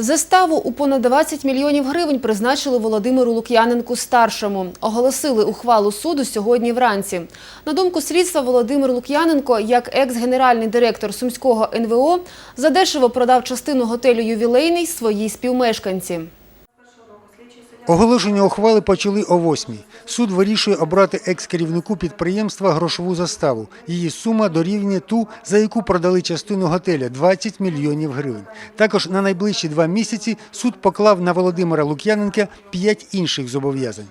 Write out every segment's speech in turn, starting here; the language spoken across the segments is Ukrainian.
Заставу у понад 20 мільйонів гривень призначили Володимиру Лук'яненку старшому. Оголосили ухвалу суду сьогодні вранці. На думку слідства, Володимир Лук'яненко, як екс-генеральний директор Сумського НВО, задешево продав частину готелю «Ювілейний» своїй співмешканці. Оголошення ухвали почали о 8 Суд вирішує обрати екс-керівнику підприємства грошову заставу. Її сума дорівнює ту, за яку продали частину готеля – 20 мільйонів гривень. Також на найближчі два місяці суд поклав на Володимира Лук'яненка п'ять інших зобов'язань.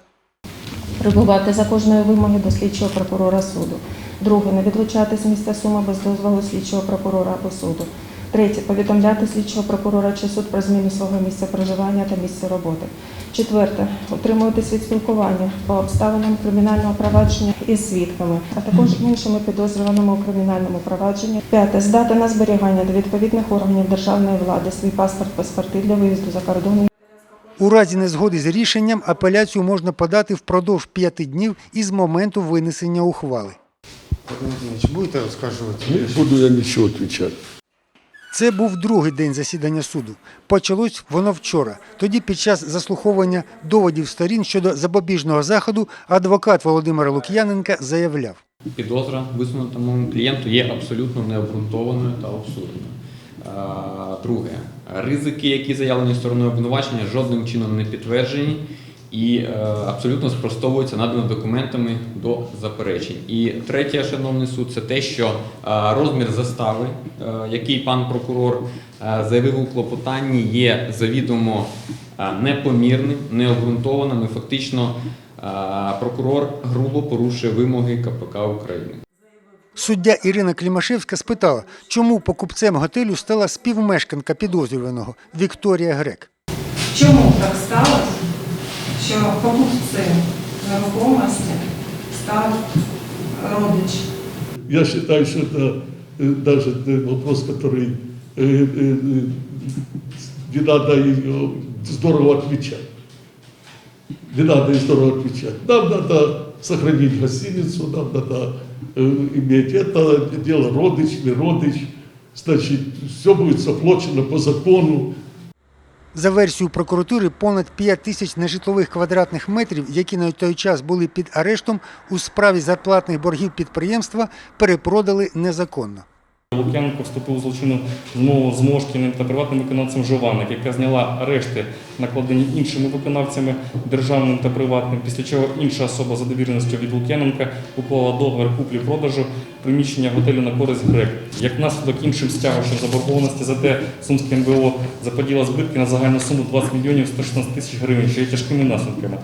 Прибувати за кожної вимоги до слідчого прокурора суду. Друге, не відлучати з міста Сума без дозволу слідчого прокурора або суду. Третє, повідомляти слідчого прокурора чи суд про зміну свого місця проживання та місця роботи. Четверте, утримуватись від спілкування по обставинам кримінального провадження із свідками, а також іншими підозрюваними у кримінальному провадженні. П'яте, здати на зберігання до відповідних органів державної влади свій паспорт, паспорти для виїзду за кордон У разі незгоди з рішенням апеляцію можна подати впродовж п'яти днів із моменту винесення ухвали. будете розкажувати? Не буду я ничего отвечать. Це був другий день засідання суду. Почалось воно вчора. Тоді під час заслуховування доводів сторін щодо запобіжного заходу адвокат Володимира Лук'яненка заявляв. Підозра висунутому клієнту є абсолютно необґрунтованою та абсурдною. Друге, ризики, які заявлені стороною обвинувачення, жодним чином не підтверджені і е, абсолютно спростовуються наданими документами до заперечень. І третє, шановний суд, це те, що е, розмір застави, е, який пан прокурор е, заявив у клопотанні, є завідомо е, непомірним, необґрунтованим і фактично е, прокурор грубо порушує вимоги КПК України. Суддя Ірина Клімашевська спитала, чому покупцем готелю стала співмешканка підозрюваного Вікторія Грек. Чому так сталося, що покупцем нерухомості став родич? Я считаю, что это э, даже э, вопрос, который э, э, э, не надо и, э, здорово отвечать. Не надо и здорово отвечать. Нам надо сохранить гостиницу, нам надо э, иметь это дело родич, не родич. Значит, все будет заплачено по закону. за версією прокуратури, понад 5 тисяч нежитлових квадратних метрів, які на той час були під арештом у справі зарплатних боргів підприємства, перепродали незаконно. Лук'яненко вступив у злочинну змову з Мошкіним та приватним виконавцем Жованик, яка зняла арешти, накладені іншими виконавцями, державним та приватним, після чого інша особа за довіреністю від Лук'яненка уклала договір куплі-продажу приміщення готелю на користь ГРЕК. Як наслідок іншим стягувачем заборгованості за те Сумське НБО заподіла збитки на загальну суму 20 мільйонів 116 тисяч гривень, що є тяжкими наслідками.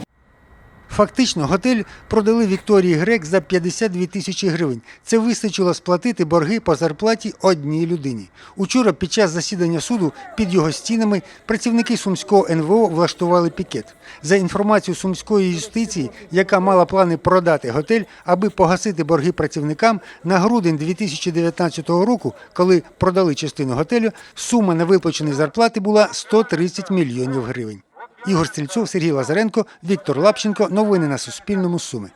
Фактично, готель продали Вікторії Грек за 52 тисячі гривень. Це вистачило сплатити борги по зарплаті одній людині. Учора під час засідання суду під його стінами працівники Сумського НВО влаштували пікет. За інформацією Сумської юстиції, яка мала плани продати готель, аби погасити борги працівникам, на грудень 2019 року, коли продали частину готелю, сума невиплаченої зарплати була 130 мільйонів гривень. Ігор Стрільцов, Сергій Лазаренко, Віктор Лапченко. Новини на Суспільному. Суми.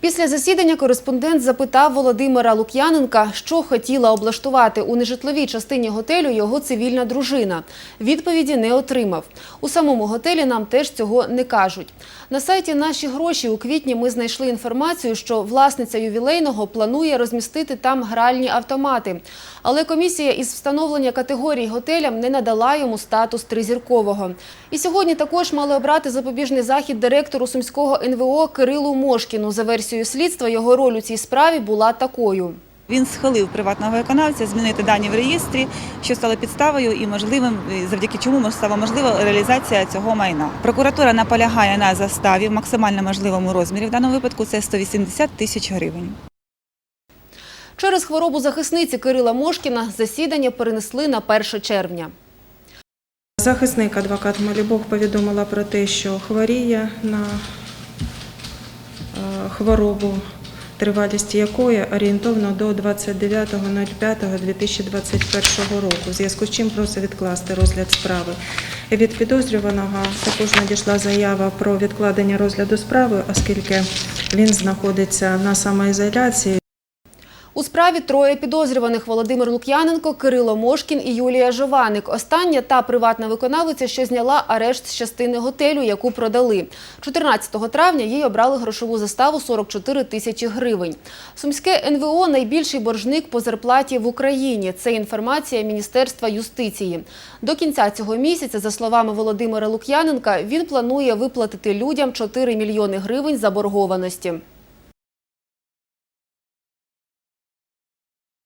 Після засідання кореспондент запитав Володимира Лук'яненка, що хотіла облаштувати у нежитловій частині готелю його цивільна дружина. Відповіді не отримав. У самому готелі нам теж цього не кажуть. На сайті «Наші гроші» у квітні ми знайшли інформацію, що власниця ювілейного планує розмістити там гральні автомати. Але комісія із встановлення категорій готелям не надала йому статус тризіркового. І сьогодні також мали обрати запобіжний захід директору Сумського НВО Кирилу Мошкіну. За версією слідства, його роль у цій справі була такою. Він схилив приватного виконавця змінити дані в реєстрі, що стало підставою і можливим, завдяки чому стала можлива реалізація цього майна. Прокуратура наполягає на заставі в максимально можливому розмірі. В даному випадку це 180 тисяч гривень. Через хворобу захисниці Кирила Мошкіна засідання перенесли на 1 червня. Захисник адвокат Малібог повідомила про те, що хворіє на хворобу, тривалість якої орієнтовно до 29.05.2021 року, в зв'язку з чим просить відкласти розгляд справи. Від підозрюваного також надійшла заява про відкладення розгляду справи, оскільки він знаходиться на самоізоляції. У справі троє підозрюваних Володимир Лук'яненко, Кирило Мошкін і Юлія Жованик. Остання та приватна виконавиця, що зняла арешт з частини готелю, яку продали. 14 травня їй обрали грошову заставу 44 тисячі гривень. Сумське НВО – найбільший боржник по зарплаті в Україні. Це інформація Міністерства юстиції. До кінця цього місяця, за словами Володимира Лук'яненка, він планує виплатити людям 4 мільйони гривень заборгованості.